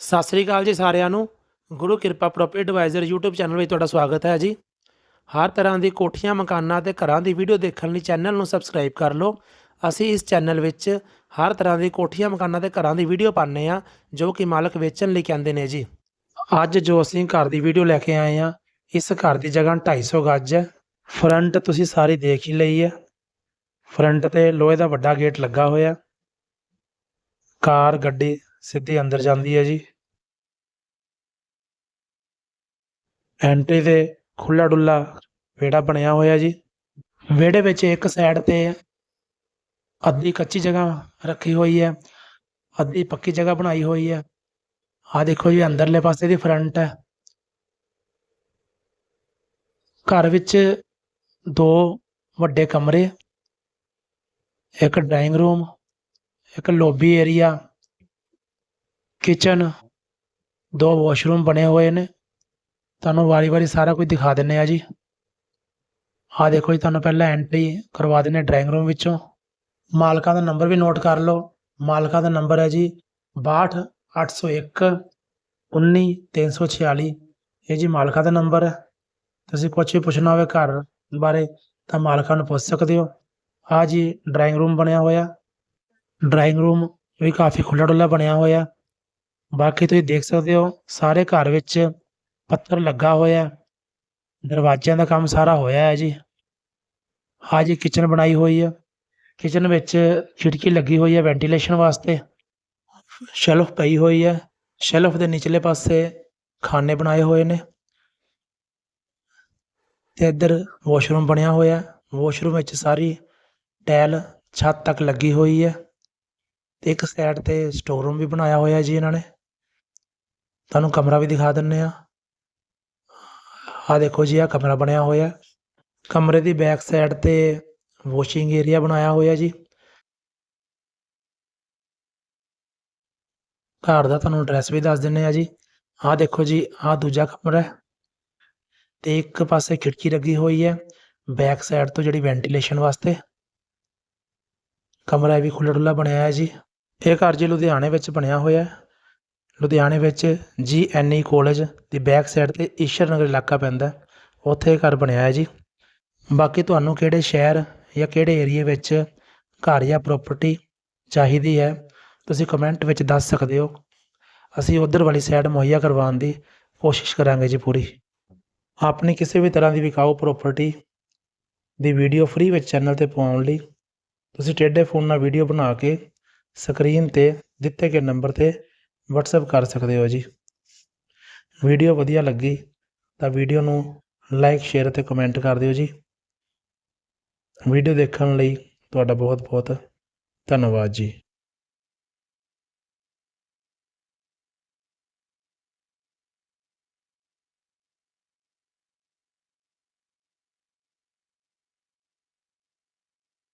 ਸਤਿ ਸ੍ਰੀ ਅਕਾਲ ਜੀ ਸਾਰਿਆਂ ਨੂੰ। ਗੁਰੂ ਕਿਰਪਾ ਪ੍ਰੋਪਰਟੀ ਐਡਵਾਈਜ਼ਰ YouTube ਚੈਨਲ ਵਿੱਚ ਤੁਹਾਡਾ ਸਵਾਗਤ ਹੈ ਜੀ। ਹਰ ਤਰ੍ਹਾਂ ਦੀ ਕੋਠੀਆਂ, ਮਕਾਨਾਂ ਤੇ ਘਰਾਂ ਦੀ ਵੀਡੀਓ ਦੇਖਣ ਲਈ ਚੈਨਲ ਨੂੰ ਸਬਸਕ੍ਰਾਈਬ ਕਰ ਲਓ। ਅਸੀਂ ਇਸ ਚੈਨਲ ਵਿੱਚ ਹਰ ਤਰ੍ਹਾਂ ਦੀ ਕੋਠੀਆਂ, ਮਕਾਨਾਂ ਤੇ ਘਰਾਂ ਦੀ ਵੀਡੀਓ ਪਾਉਂਦੇ ਆ ਜੋ ਕਿ ਮਾਲਕ ਵੇਚਣ ਲਈ ਕਹਿੰਦੇ ਨੇ ਜੀ। ਅੱਜ ਜੋ ਅਸੀਂ ਘਰ ਦੀ ਵੀਡੀਓ ਲੈ ਕੇ ਆਏ ਆ ਇਸ ਘਰ ਦੀ ਜਗ੍ਹਾ 250 ਗੱਜ ਹੈ। ਫਰੰਟ ਤੁਸੀਂ ਸਾਰੀ ਦੇਖ ਹੀ ਲਈ ਹੈ। ਫਰੰਟ ਤੇ ਲੋਹੇ ਦਾ ਵੱਡਾ ਗੇਟ ਲੱਗਾ ਹੋਇਆ। ਕਾਰ, ਗੱਡੀ ਸਿੱਧੀ ਅੰਦਰ ਜਾਂਦੀ ਹੈ ਜੀ। ਐਂਟਰੀ ਤੇ ਖੁੱਲਾ ਡੁੱਲਾ ਵਿਹੜਾ ਬਣਿਆ ਹੋਇਆ ਜੀ। ਵਿਹੜੇ ਵਿੱਚ ਇੱਕ ਸਾਈਡ ਤੇ ਅੱਧੀ ਕੱਚੀ ਜਗ੍ਹਾ ਰੱਖੀ ਹੋਈ ਹੈ। ਅੱਧੀ ਪੱਕੀ ਜਗ੍ਹਾ ਬਣਾਈ ਹੋਈ ਹੈ। ਆ ਦੇਖੋ ਜੀ, ਅੰਦਰਲੇ ਪਾਸੇ ਦੀ ਫਰੰਟ ਹੈ। ਘਰ ਵਿੱਚ ਦੋ ਵੱਡੇ ਕਮਰੇ, ਇੱਕ ਡਰਾਇੰਗ ਰੂਮ ਇੱਕ ਲੋਬੀ ਏਰੀਆ ਕਿਚਨ ਦੋ ਵਾਸ਼ਰੂਮ ਬਣੇ ਹੋਏ ਨੇ। ਤੁਹਾਨੂੰ ਵਾਰੀ-ਵਾਰੀ ਸਾਰਾ ਕੁਝ ਦਿਖਾ ਦਿੰਨੇ ਆ ਜੀ। ਆ ਦੇਖੋ ਜੀ, ਤੁਹਾਨੂੰ ਪਹਿਲਾਂ ਐਂਟਰੀ ਕਰਵਾ ਦਿੰਨੇ ਡਰਾਇੰਗ ਰੂਮ ਵਿੱਚੋਂ। ਮਾਲਕਾਂ ਦਾ ਨੰਬਰ ਵੀ ਨੋਟ ਕਰ ਲਓ। ਮਾਲਕਾਂ ਦਾ ਨੰਬਰ ਹੈ ਜੀ 62801 19346 ਇਹ ਜੀ ਮਾਲਕਾਂ ਦਾ ਨੰਬਰ ਹੈ। ਤੁਸੀਂ ਕੁਝ ਵੀ ਪੁੱਛਣਾ ਹੋਵੇ ਘਰ ਬਾਰੇ ਤਾਂ ਮਾਲਕਾਂ ਨੂੰ ਪੁੱਛ ਸਕਦੇ ਹੋ। ਆ ਜੀ ਡਰਾਇੰਗ ਰੂਮ ਬਣਿਆ ਹੋਇਆ। ਡਰਾਇੰਗ ਰੂਮ ਵੀ ਕਾਫੀ ਖੁੱਲ੍ਹਾ ਡੁੱਲਾ ਬਣਿਆ ਹੋਇਆ। ਬਾਕੀ ਤੁਸੀਂ ਦੇਖ ਸਕਦੇ ਹੋ, ਸਾਰੇ ਘਰ ਵਿੱਚ ਪੱਥਰ ਲੱਗਾ ਹੋਇਆ ਦਰਵਾਜ਼ਿਆਂ ਦਾ ਕੰਮ ਸਾਰਾ ਹੋਇਆ ਹੈ ਜੀ। ਹਾਂ ਜੀ ਕਿਚਨ ਬਣਾਈ ਹੋਈ ਹੈ ਕਿਚਨ ਵਿੱਚ ਖਿੜਕੀ ਲੱਗੀ ਹੋਈ ਹੈ ਵੈਂਟੀਲੇਸ਼ਨ ਵਾਸਤੇ। ਸ਼ੈਲਫ ਪਈ ਹੋਈ ਹੈ। ਸ਼ੈਲਫ ਦੇ ਨਿਚਲੇ ਪਾਸੇ ਖਾਨੇ ਬਣਾਏ ਹੋਏ ਨੇ। ਤੇ ਇੱਧਰ ਵਾਸ਼ਰੂਮ ਬਣਿਆ ਹੋਇਆ ਹੈ। ਵਾਸ਼ਰੂਮ ਵਿੱਚ ਸਾਰੀ ਟੈਲ ਛੱਤ ਤੱਕ ਲੱਗੀ ਹੋਈ ਹੈ। ਤੇ ਇੱਕ ਸਾਈਡ ਤੇ ਸਟੋਰ ਰੂਮ ਵੀ ਬਣਾਇਆ ਹੋਇਆ ਜੀ ਇਹਨਾਂ ਨੇ। ਤੁਹਾਨੂੰ ਕਮਰਾ ਵੀ ਦਿਖਾ ਦਿੰਨੇ ਆ। ਆ ਦੇਖੋ ਜੀ ਆ ਕਮਰਾ ਬਣਿਆ ਹੋਇਆ ਕਮਰੇ ਦੀ ਬੈਕ ਸਾਈਡ ਤੇ ਵਾਸ਼ਿੰਗ ਏਰੀਆ ਬਣਾਇਆ ਹੋਇਆ ਜੀ। ਘਰ ਦਾ ਤੁਹਾਨੂੰ ਐਡਰੈਸ ਵੀ ਦੱਸ ਦਿੰਨੇ ਆ ਜੀ। ਆ ਦੇਖੋ ਜੀ ਆ ਦੂਜਾ ਕਮਰਾ ਹੈ। ਤੇ ਇੱਕ ਪਾਸੇ ਖਿੜਕੀ ਲੱਗੀ ਹੋਈ ਹੈ ਬੈਕ ਸਾਈਡ ਤੋਂ ਜਿਹੜੀ ਵੈਂਟੀਲੇਸ਼ਨ ਵਾਸਤੇ। ਕਮਰਾ ਵੀ ਖੁੱਲ੍ਹਾ ਡੁੱਲਾ ਬਣਿਆ ਹੈ ਜੀ। ਇਹ ਘਰ ਜੀ ਲੁਧਿਆਣੇ ਵਿੱਚ ਬਣਿਆ ਹੋਇਆ ਹੈ। ਲੁਧਿਆਣੇ ਵਿੱਚ ਜੀ ਐਨ ਈ ਕਾਲਜ ਦੀ ਬੈਕ ਸਾਈਡ ਤੇ ਈਸ਼ਰ ਨਗਰ ਇਲਾਕਾ ਪੈਂਦਾ ਉੱਥੇ ਘਰ ਬਣਿਆ ਹੈ ਜੀ। ਬਾਕੀ ਤੁਹਾਨੂੰ ਕਿਹੜੇ ਸ਼ਹਿਰ ਜਾਂ ਕਿਹੜੇ ਏਰੀਏ ਵਿੱਚ ਘਰ ਜਾਂ ਪ੍ਰਾਪਰਟੀ ਚਾਹੀਦੀ ਹੈ, ਤੁਸੀਂ ਕਮੈਂਟ ਵਿੱਚ ਦੱਸ ਸਕਦੇ ਹੋ। ਅਸੀਂ ਉਧਰ ਵਾਲੀ ਸਾਈਡ ਮੁਹੱਈਆ ਕਰਵਾਉਣ ਦੀ ਕੋਸ਼ਿਸ਼ ਕਰਾਂਗੇ ਜੀ ਪੂਰੀ। ਆਪਣੀ ਕਿਸੇ ਵੀ ਤਰ੍ਹਾਂ ਦੀ ਵਿਕਾਊ ਪ੍ਰਾਪਰਟੀ ਦੀ ਵੀਡੀਓ ਫ੍ਰੀ ਵਿੱਚ ਚੈਨਲ ਤੇ ਪਾਉਣ ਲਈ, ਤੁਸੀਂ ਟੇਡੇ ਫੋਨ ਨਾਲ ਵੀਡੀਓ ਬਣਾ ਕੇ ਸਕਰੀਨ ਤੇ ਦਿੱਤੇ ਗਏ ਨੰਬਰ ਤੇ WhatsApp ਕਰ ਸਕਦੇ ਹੋ ਜੀ। ਵੀਡੀਓ ਵਧੀਆ ਲੱਗੀ ਤਾਂ ਵੀਡੀਓ ਨੂੰ ਲਾਈਕ ਸ਼ੇਅਰ ਅਤੇ ਕਮੈਂਟ ਕਰ ਦਿਓ ਜੀ। ਵੀਡੀਓ ਦੇਖਣ ਲਈ ਤੁਹਾਡਾ ਬਹੁਤ ਬਹੁਤ ਧੰਨਵਾਦ ਜੀ।